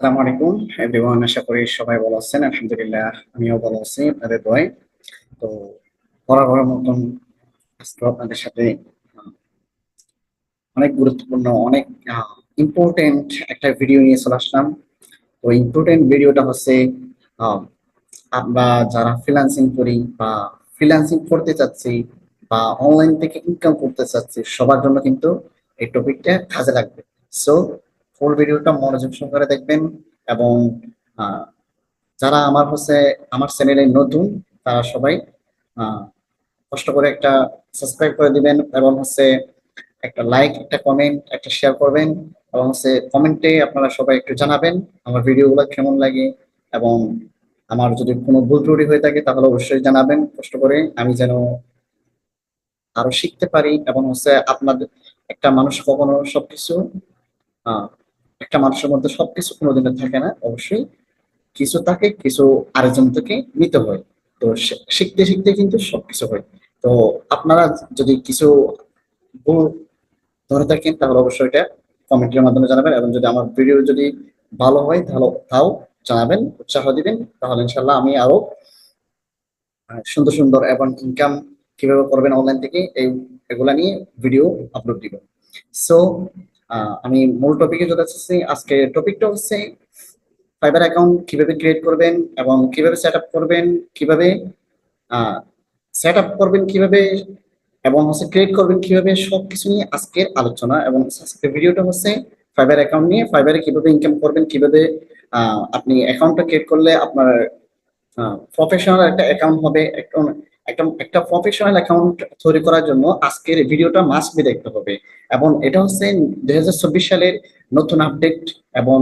আসসালামু আলাইকুম এভরিওয়ান আশা করি সবাই ভালো আছেন। আলহামদুলিল্লাহ, আমিও ভালো আছি, আপনাদের দোয়ায়। তো বরাবর মতন আপনাদের সাথে অনেক গুরুত্বপূর্ণ, অনেক ইম্পর্টেন্ট একটা ভিডিও নিয়ে চলে আসলাম। তো ইম্পর্টেন্ট ভিডিওটা হচ্ছে আমরা যারা ফ্রিল্যান্সিং করি বা ফ্রিল্যান্সিং করতে চাচ্ছি বা অনলাইন থেকে ইনকাম করতে চাচ্ছি, সবার জন্য কিন্তু এই টপিকটা কাজে লাগবে। সো ফুল ভিডিওটা মনোযোগ সহকারে দেখবেন এবং যারা আমার হচ্ছে, আমার চ্যানেলে নতুন, তারা সবাই কষ্ট করে একটা সাবস্ক্রাইব করে দিবেন এবং হচ্ছে একটা লাইক একটা কমেন্ট একটা শেয়ার করবেন এবং হচ্ছে কমেন্টে আপনারা সবাই একটু জানাবেন আমার ভিডিওগুলো কেমন লাগে এবং আমার যদি কোনো ভুল ত্রুটি হয়ে থাকে তাহলে অবশ্যই জানাবেন, কষ্ট করে আমি যেন আরও শিখতে পারি এবং হচ্ছে আপনাদের, একটা মানুষ কখনো সবকিছু একটা মানুষের মধ্যে সবকিছু কোনোদিনও থাকে না, অবশ্যই। কিছু থাকে, কিছু আরেকজন থেকে নিতে হয়। তো শিখতে শিখতে কিন্তু সবকিছু হয়। তো আপনারা যদি কিছু ভুল ধরে থাকেন, তাহলে অবশ্যই এটা কমেন্টের মাধ্যমে জানাবেন এবং যদি আমার ভিডিও যদি ভালো হয়, তাহলে, তাও জানাবেন, উৎসাহ দিবেন। তাহলে ইনশাল্লাহ আমি আরও সুন্দর সুন্দর এবং ইনকাম কীভাবে করবেন অনলাইন থেকে, এই, এগুলা নিয়ে ভিডিও আপলোড দিব। সো আমি মূল টপিকে চলে যাচ্ছি আজকে টপিকটা হচ্ছে ফাইবার অ্যাকাউন্ট কীভাবে ক্রিয়েট করবেন এবং কীভাবে সেট করবেন, কীভাবে সেট করবেন কীভাবে এবং হচ্ছে ক্রিয়েট করবেন কীভাবে সব কিছু নিয়ে আজকের আলোচনা এবং আজকের ভিডিওটা হচ্ছে ফাইবার অ্যাকাউন্ট নিয়ে ফাইবারে কীভাবে ইনকাম করবেন, কীভাবে আপনি অ্যাকাউন্টটা ক্রিয়েট করলে আপনার প্রফেশনাল একটা অ্যাকাউন্ট হবে, একটা একটা একটা প্রফেশনাল অ্যাকাউন্ট তৈরি করার জন্য আজকের ভিডিওটা মাস্ট বি দেখতে হবে। এবং এটা হচ্ছে দু হাজার চব্বিশ সালের নতুন আপডেট এবং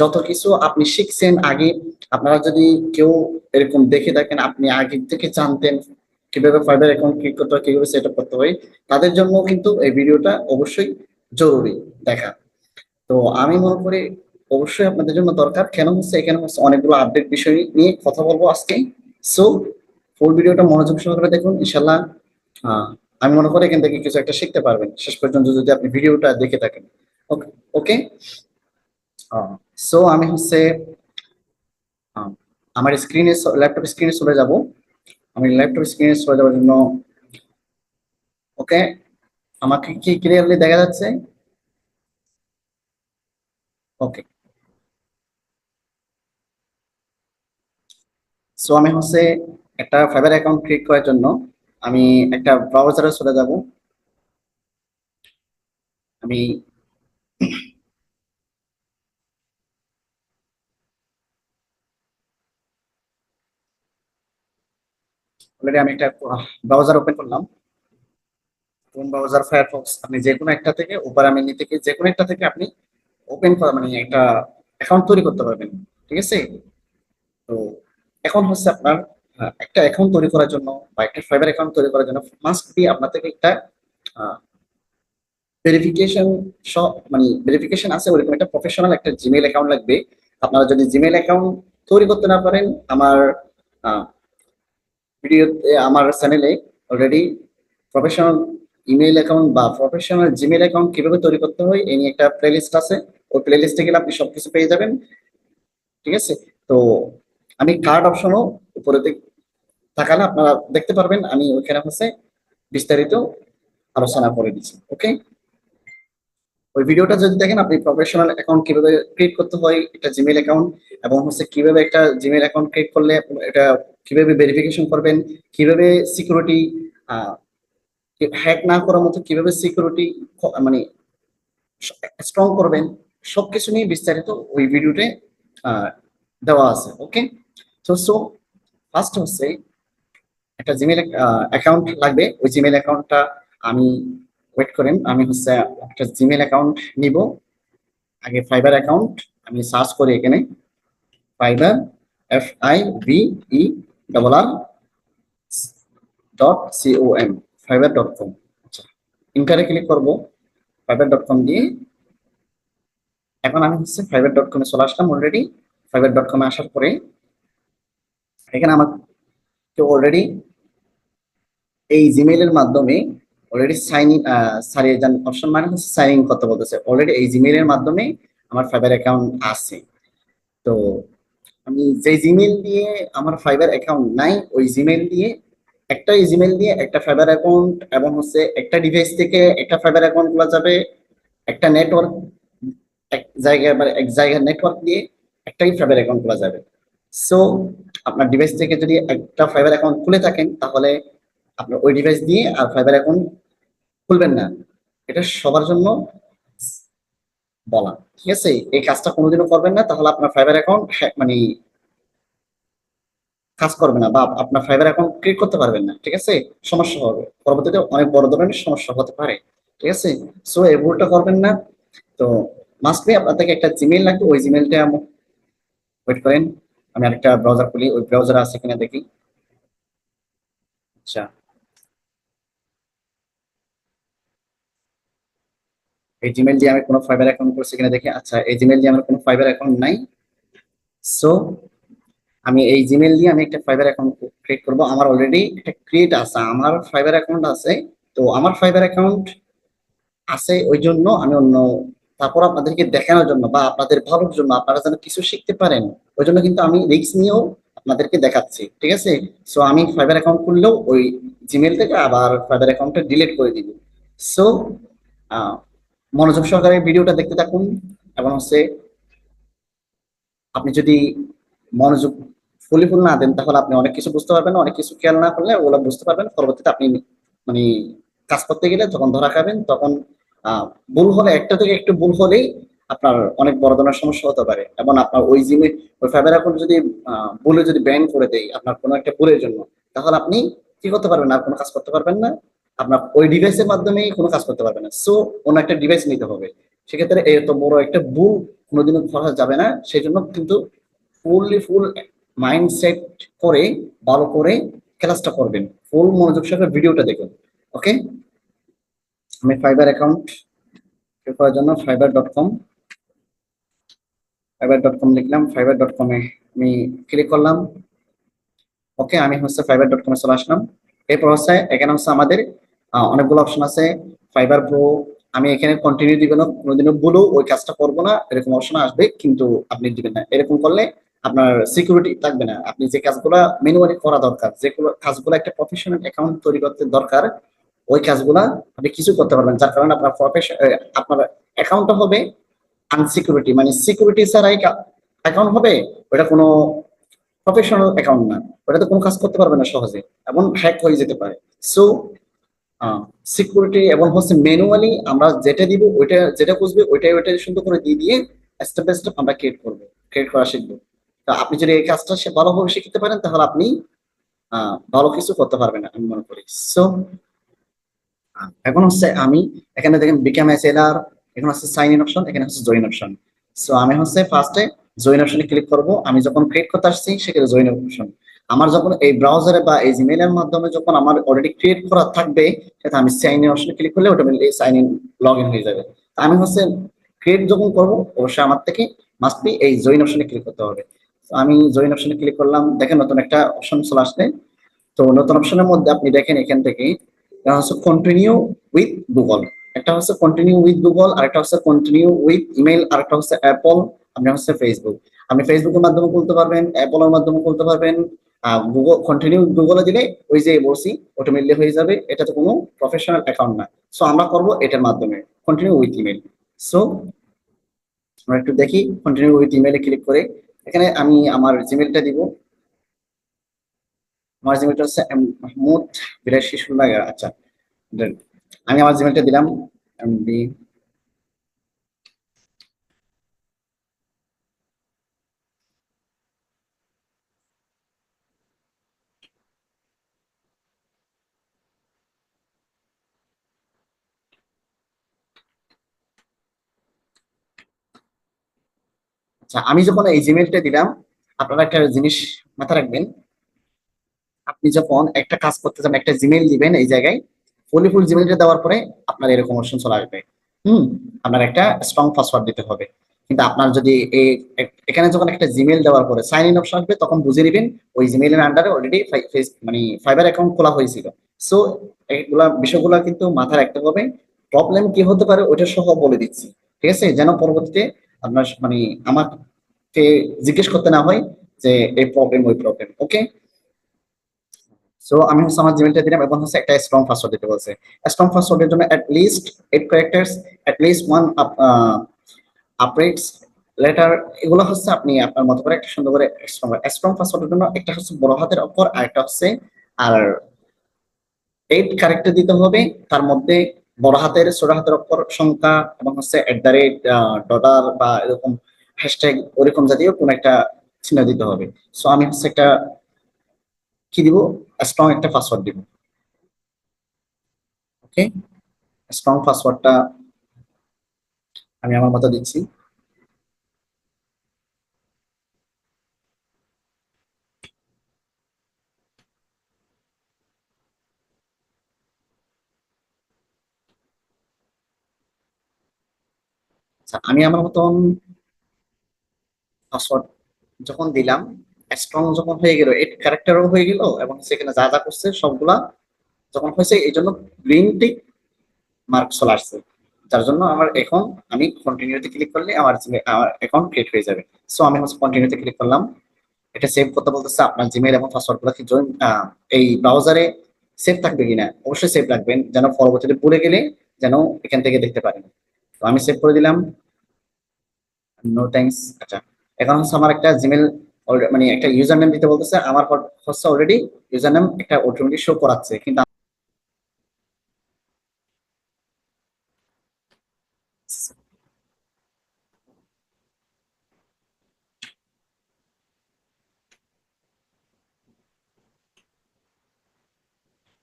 যত কিছু আপনি শিখছেন আগে, আপনারা যদি কেউ এরকম দেখে থাকেন, আপনি আগে থেকে জানতেন কীভাবে ফাইবার অ্যাকাউন্ট ক্রিয়েট করতে হয়, কীভাবে সেট করতে হয়, তাদের জন্য কিন্তু এই ভিডিওটা অবশ্যই জরুরি দেখা। তো আমি মনে করি অবশ্যই আপনাদের জন্য দরকার। কেন হচ্ছে? এখানে হচ্ছে অনেকগুলো আপডেট বিষয় নিয়ে কথা বলব আজকে। সো ফুল ভিডিওটা মনোযোগ সহকারে দেখুন ইনশাল্লাহ আমি মনে করি এখান থেকে কিছু একটা শিখতে পারবেন। শেষ পর্যন্ত যদি আপনি ভিডিওটা দেখে থাকেন। ওকে সো আমি হচ্ছে আমার স্ক্রিনে ল্যাপটপ স্ক্রিনে চলে যাব। আমি ল্যাপটপ স্ক্রিনে চলে যাওয়ার জন্য, ওকে? আমাকে কি ক্লিয়ারলি দেখা যাচ্ছে? ওকে। সো আমি হচ্ছে একটা ফাইবার অ্যাকাউন্ট ক্রিয়েট করার জন্য আমি একটা ব্রাউজারে চলে যাব। আমি অলরেডি আমি একটা ব্রাউজার ওপেন করলাম। কোন ব্রাউজার ফায়ারফক্স আপনি যে কোনো একটা থেকে ওপেরা মিনি থেকে যে কোনো একটা থেকে আপনি ওপেন করা মানে একটা অ্যাকাউন্ট তৈরি করতে পারবেন। ঠিক আছে? তো এখন হচ্ছে আপনার একটা অ্যাকাউন্ট তৈরি করার জন্য বা একটা ফাইবার অ্যাকাউন্ট তৈরি করার জন্য মাস্ট বি আপনার থেকে একটা ভেরিফিকেশন মানে ভেরিফিকেশন আছে ওরকম একটা প্রফেশনাল একটা জিমেল অ্যাকাউন্ট লাগবে। আপনারা যদি জিমেল অ্যাকাউন্ট তৈরি করতে না পারেন, আমার ভিডিওতে, আমার চ্যানেলে অলরেডি প্রফেশনাল ইমেল অ্যাকাউন্ট বা প্রফেশনাল জিমেল অ্যাকাউন্ট কীভাবে তৈরি করতে হয় এই নিয়ে একটা প্লেলিস্ট আছে। ওই প্লেলিস্টে গেলে আপনি সবকিছু পেয়ে যাবেন। ঠিক আছে? তো আমি কার্ড অপশনও উপরে তাকালে আপনারা দেখতে পারবেন, আমি ওখানে হচ্ছে বিস্তারিত আলোচনা করে দিচ্ছি ওকে ওই ভিডিওটা যদি দেখেন, আপনি প্রফেশনাল অ্যাকাউন্ট কীভাবে ক্রিয়েট করতে হয় একটা জিমেল অ্যাকাউন্ট এবং হচ্ছে কীভাবে একটা জিমেল অ্যাকাউন্ট ক্রিয়েট করলে, এটা কীভাবে ভেরিফিকেশন করবেন, কীভাবে সিকিউরিটি হ্যাক না করার মতো কীভাবে সিকিউরিটি মানে স্ট্রং করবেন, সবকিছু নিয়ে বিস্তারিত ওই ভিডিওতে দেওয়া আছে ওকে তো সো ফার্স্ট হচ্ছে একটা জিমেল অ্যাকাউন্ট লাগবে। ওই জিমেল অ্যাকাউন্টটা আমি ওয়েট করেন। আমি হচ্ছে একটা জিমেল অ্যাকাউন্ট নিব। আগে ফাইবার অ্যাকাউন্ট আমি সার্চ করি এখানে। Fiber F I B E double R dot C O M fiber dot com আচ্ছা ইন্টারে ক্লিক করব। ফাইবার ডট কম দিয়ে। এখন আমি হচ্ছে ফাইবার ডট কমে চলে আসলাম অলরেডি ফাইবার ডট কমে আসার পরে এখানে আমাকে অলরেডি এই জিমেইলের মাধ্যমে অলরেডি সাইন ইন যান অপশন মানে হচ্ছে সাইন ইন করতে বলতেছে। অলরেডি এই জিমেইলের মাধ্যমে আমার ফাইবার অ্যাকাউন্ট আছে। তো আমি যে জিমেল দিয়ে আমার ফাইবার অ্যাকাউন্ট নাই, ওই জিমেল দিয়ে একটা জিমেল দিয়ে একটা ফাইবার অ্যাকাউন্ট এবং হচ্ছে একটা ডিভাইস থেকে একটা ফাইবার অ্যাকাউন্ট খোলা যাবে, একটা নেটওয়ার্ক এক জায়গায় মানে এক জায়গার নেটওয়ার্ক দিয়ে একটাই ফাইবার অ্যাকাউন্ট খোলা যাবে। সো আপনার ডিভাইস থেকে যদি একটা ফাইবার অ্যাকাউন্ট খুলে থাকেন, তাহলে আপনার ওই ডিভাইস দিয়ে আর ফাইবার অ্যাকাউন্ট খুলবেন না। এটা সবার জন্য বলা। ঠিক আছে? এই কাজটা কোনোদিনও করবেন না, তাহলে আপনার ফাইবার অ্যাকাউন্ট মানে কাজ করবে না বা আপনার ফাইবার অ্যাকাউন্ট ক্রিয়েট করতে পারবেন না। ঠিক আছে? সমস্যা হবে। পরবর্তীতে অনেক বড় ধরনের সমস্যা হতে পারে। ঠিক আছে? সো এই ভুলটা করবেন না। তো মাস্টলি আপনার থেকে একটা জিমেল লাগবে। ওই জিমেলটা ওয়েট করেন। আমি আরেকটা ব্রাউজার খুলি, ওই ব্রাউজার আছে কিনা দেখি। আচ্ছা। এই জিমেল দিয়ে আমি কোনো ফাইবার অ্যাকাউন্ট করছি কিনা দেখি। আচ্ছা এই জিমেল দিয়ে আমার কোনো ফাইবার অ্যাকাউন্ট নাই। সো আমি এই জিমেল দিয়ে আমি একটা ফাইবার অ্যাকাউন্ট ক্রিয়েট করব। আমার অলরেডি একটা ক্রিয়েট আছে। আমার ফাইবার অ্যাকাউন্ট আছে। তো আমার ফাইবার অ্যাকাউন্ট আছে ওই জন্য আমি অন্য তারপর আপনাদেরকে দেখানোর জন্য বা আপনাদের ভালোর জন্য আপনারা যেন কিছু শিখতে পারেন। ওই জন্য কিন্তু আমি রিস্ক নিয়েও আপনাদেরকে দেখাচ্ছি, ঠিক আছে? সো আমি ফাইবার অ্যাকাউন্ট খুললেও ওই জিমেল থেকে আবার ফাইবার অ্যাকাউন্টটা ডিলিট করে দিব। সো মনোযোগ সহকারে ভিডিওটা দেখতে থাকুন এবং হচ্ছে আপনি যদি মনোযোগ ফুলি ফুল না দেন তাহলে আপনি অনেক কিছু বুঝতে পারবেন অনেক কিছু খেয়াল না করলে ওগুলো বুঝতে পারবেন। পরবর্তীতে আপনি মানে কাজ করতে গেলে যখন ধরা খাবেন তখন ভুল হলে একটা থেকে একটু ভুল হলেই আপনার অনেক বড় ধরনের সমস্যা হতে পারে। এবং আপনার ওই জিমে, ওই ফাইবার অ্যাকাউন্ট যদি ভুলে যদি ব্যান করে দেয় আপনার কোনো একটা ভুলের জন্য, তাহলে আপনি কি করতে পারবেন? আর কোনো কাজ করতে পারবেন না। আপনার ওই ডিভাইসের মাধ্যমে কোনো কাজ করতে পারবেন না। সো অন্য একটা ডিভাইস নিতে হবে। সেক্ষেত্রে এত বড় একটা ভুল, কোনোদিনও করা যাবে না। সেই জন্য কিন্তু ফুললি ফুল মাইন্ডসেট করে, ভালো করে ক্লাসটা করবেন। ফুল মনোযোগ সহকারে ভিডিওটা দেখুন। ওকে আমি ফাইবার অ্যাকাউন্ট করার জন্য Fiverr dot com Fiverr dot com লিখলাম ফাইবার ডট কমে আমি ক্লিক করলাম। ওকে আমি হচ্ছে ফাইবার ডট কমে চলে আসলাম। এরপর হচ্ছে এখানে হচ্ছে আমাদের অনেকগুলো অপশন আছে ফাইবার প্রো আমি এখানে কন্টিনিউ দিব না, কোনোদিনও বলেও ওই কাজটা করব না, এরকম অপশন আসবে, কিন্তু আপনি দিবেন না। এরকম করলে আপনার সিকিউরিটি থাকবে না। আপনি যে কাজগুলো ম্যানুয়ালি করা দরকার যেগুলো কাজগুলো একটা প্রফেশনাল অ্যাকাউন্ট তৈরি করতে দরকার, ওই কাজগুলা আপনি কিছু করতে পারবেন। যার কারণে আপনার প্রফেশন আপনার অ্যাকাউন্টটা হবে আনসিকিউরিটি মানে সিকিউরিটি ছাড়াই অ্যাকাউন্ট হবে ওটা কোনো প্রফেশনাল অ্যাকাউন্ট না। ওটাতে কোনো কাজ করতে পারবে না সহজে এবং হ্যাক হয়ে যেতে পারে। সো সিকিউরিটি এবং হচ্ছে ম্যানুয়ালি আমরা যেটা দিব, ওইটা যেটা বুঝবে ওইটাই ওইটা সুন্দর করে দিয়ে দিয়ে স্টেপ বাই স্টেপ আমরা ক্রিয়েট করব ক্রিয়েট করা শিখব। তা আপনি যদি এই কাজটা সে ভালোভাবে শিখতে পারেন, তাহলে আপনি ভালো কিছু করতে পারবেন আমি মনে করি। সো এখন হচ্ছে আমি, এখানে দেখেন বিকাম এস এল আর এখানে হচ্ছে সাইন ইন অপশন এখানে হচ্ছে জয়েন অপশন সো আমি হচ্ছে ফার্স্টে জয়েন অপশনে ক্লিক করব। আমি যখন ক্রিয়েট করতে আসছি, সেখানে জয়েন অপশন আমার যখন এই ব্রাউজারে বা এই জিমেলের মাধ্যমে যখন আমার অলরেডি ক্রিয়েট করা থাকবে, সেটা আমি সাইন ইন অপশনে ক্লিক করলে automatic sign in log in হয়ে যাবে। আমি হচ্ছে ক্রিয়েট যখন করব, অবশ্যই আমার থেকে মাস্ট বি এই জয়েন অপশনে ক্লিক করতে হবে। আমি জয়েন অপশনে ক্লিক করলাম। দেখেন নতুন একটা অপশন চলে আসলে তো নতুন অপশনের মধ্যে আপনি দেখেন এখান থেকে হচ্ছে কন্টিনিউ উইথ গুগল একটা হচ্ছে কন্টিনিউ উইথ গুগল আর একটা হচ্ছে কন্টিনিউ উইথ ইমেল আর একটা হচ্ছে অ্যাপল আপনি হচ্ছে ফেসবুক আপনি ফেসবুকের মাধ্যমে খুলতে পারবেন অ্যাপলের মাধ্যমে খুলতে পারবেন গুগল কন্টিনিউ গুগলে দিলে ওই যে বলছি অটোমেটিকলি হয়ে যাবে, এটা তো কোনো প্রফেশনাল অ্যাকাউন্ট না। সো আমরা করব এটার মাধ্যমে কন্টিনিউ উইথ ইমেল সো আমরা একটু দেখি কন্টিনিউ উইথ ইমেলে ক্লিক করে, এখানে আমি আমার জিমেলটা দিব। আমার জিমেলটা হচ্ছে মাহমুদ বিরাশি ষোলো আচ্ছা আমি আমার জিমেলটা দিলাম এমবি আচ্ছা আমি যখন এই জিমেলটা দিলাম, আপনারা একটা জিনিস মাথা রাখবেন। আপনি যখন একটা কাজ করতে যাবেন, একটা জিমেল দিবেন এই জায়গায় ফুলি ফুল জিমেলটা দেওয়ার পরে আপনার এরকম অপশন চলে আসবে। হুম? আপনার একটা স্ট্রং পাসওয়ার্ড দিতে হবে। কিন্তু আপনার যদি এখানে যখন একটা জিমেল দেওয়ার পরে সাইন ইন অপশন আসবে, তখন বুঝে নেবেন ওই জিমেলের আন্ডারে অলরেডি মানে ফাইবার অ্যাকাউন্ট খোলা হয়েছিল। সো এগুলা, বিষয়গুলো কিন্তু মাথায় রাখতে হবে। প্রবলেম কি হতে পারে ওইটা সহ বলে দিচ্ছি। ঠিক আছে? যেন পরবর্তীতে আপনার মানে আমার কে জিজ্ঞেস করতে না হয় যে এই প্রবলেম ওই প্রবলেম ওকে সো আমি হচ্ছে আমার জিমেলটা দিলাম এবং হচ্ছে একটা স্ট্রং পাসওয়ার্ড দিতে বলছে। স্ট্রং পাসওয়ার্ডের জন্য at least eight characters at least one updates letter এগুলো হচ্ছে আপনি আপনার মতো করে একটা সুন্দর করে স্ট্রং পাসওয়ার্ডের জন্য একটা হচ্ছে বড় হাতের অক্ষর আর একটা হচ্ছে, আর এইট ক্যারেক্টার দিতে হবে। তার মধ্যে বড় হাতের, ছোট হাতের অক্ষর সংখ্যা এবং হচ্ছে এট দ্য রেট ডলার বা এরকম হ্যাশট্যাগ ওরকম জাতীয় কোন একটা চিহ্ন দিতে হবে। সো আমি হচ্ছে একটা কি দিব? স্ট্রং একটা পাসওয়ার্ড দিব। ওকে স্ট্রং পাসওয়ার্ডটা আমি আমার মতো দিচ্ছি। আচ্ছা আমি আমার মতন পাসওয়ার্ড যখন দিলাম স্ট্রং যখন হয়ে গেল এইট ক্যারেক্টারও হয়ে গেল এবং সেখানে যা যা করছে সবগুলা যখন হয়েছে, এই জন্য গ্রিন টিক মার্ক চলে আসছে। যার জন্য আমার এখন আমি কন্টিনিউতে ক্লিক করলে আমার আমার অ্যাকাউন্ট ক্রিয়েট হয়ে যাবে। সো আমি হচ্ছে কন্টিনিউতে ক্লিক করলাম। এটা সেভ করতে বলতেছে আপনার জিমেল এবং পাসওয়ার্ডগুলো কি জয়েন এই ব্রাউজারে সেভ থাকবে কিনা? অবশ্যই সেভ রাখবেন, যেন পরবর্তীতে ভুলে গেলে যেন এখান থেকে দেখতে পারেন। তো আমি সেভ করে দিলাম। নো থ্যাঙ্কস আচ্ছা। এখন হচ্ছে আমার একটা জিমেল মানে একটা ইউজার নেম দিতে বলতেছে, আমার হচ্ছে অলরেডি ইউজার নেম একটা অটোমেটিক শো করাচ্ছে, কিন্তু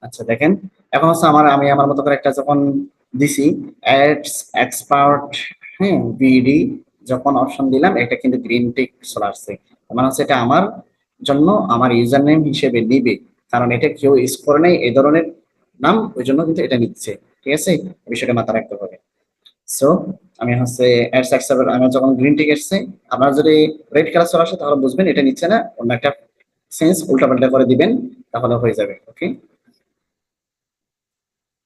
আচ্ছা দেখেন। এখন হচ্ছে আমার, আমি আমার মতো করে একটা যখন দিছি অ্যাডস এক্সপার্ট হ্যাঁ বিডি যখন অপশন দিলাম, এটা কিন্তু গ্রিন টিক চলে আসছে। মানে হচ্ছে এটা আমার জন্য আমার ইউজার নেম হিসেবে নিবে। কারণ এটা কেউ ইউজ করে নাই, এই ধরনের নাম, ওই জন্য কিন্তু এটা নিচ্ছে। ঠিক আছে? বিষয়টা মাথায় রাখতে হবে। সো আমি হচ্ছে অ্যাডস এক্সপার্ট আমার যখন গ্রিন টিক এসছে, আপনার যদি রেড কালার চলে আসে, তাহলে বুঝবেন এটা নিচ্ছে না। অন্য একটা সেন্স উল্টাপাল্টা করে দিবেন, তাহলে হয়ে যাবে ওকে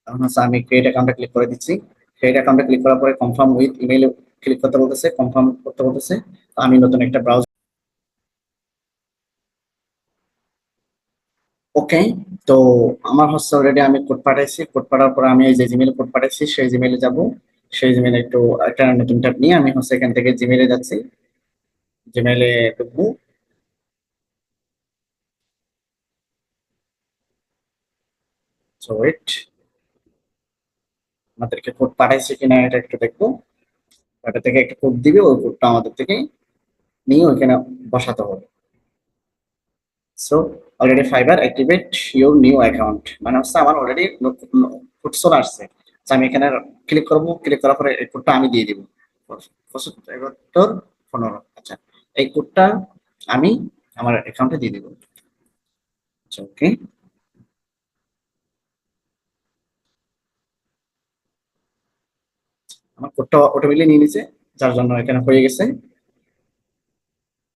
তখন হচ্ছে আমি ক্রিয়েট অ্যাকাউন্টে ক্লিক করে দিচ্ছি। ক্রিয়েট অ্যাকাউন্টে ক্লিক করার পরে কনফার্ম উইথ ইমেইল ক্লিক করতে বলতেছে কনফার্ম করতে বলতেছে। আমি নতুন একটা ব্রাউজার ওকে তো আমার হচ্ছে অলরেডি আমি কোড পাঠাইছি। কোড পাঠার পরে আমি এই যে জিমেইলে কোড পাঠাইছি, সেই জিমেইলে যাব। সেই জিমেইলে একটু একটা নতুন ট্যাব নিয়ে আমি হচ্ছে এখান থেকে জিমেইলে যাচ্ছি। জিমেইলে ঢুকবো। সো ওয়েট আমাদেরকে কোড পাঠাইছে কিনা এটা একটু দেখব। এটা থেকে একটা কোড দিবে, ওই কোডটা আমাদের থেকে নিয়ে ওইখানে বসাতে হবে। So already Fiverr activate your new account মানে হচ্ছে আমার অলরেডি কোড চলে আসছে। আমি এখানে ক্লিক করব ক্লিক করার পরে এই কোডটা আমি দিয়ে দিব। এগারোর পনেরো আচ্ছা। এই কোডটা আমি আমার অ্যাকাউন্টে দিয়ে দিব। আচ্ছা ওকে আমার কোডটা অটোমেটিকলি নিয়ে নিছে, যার জন্য এখানে হয়ে গেছে।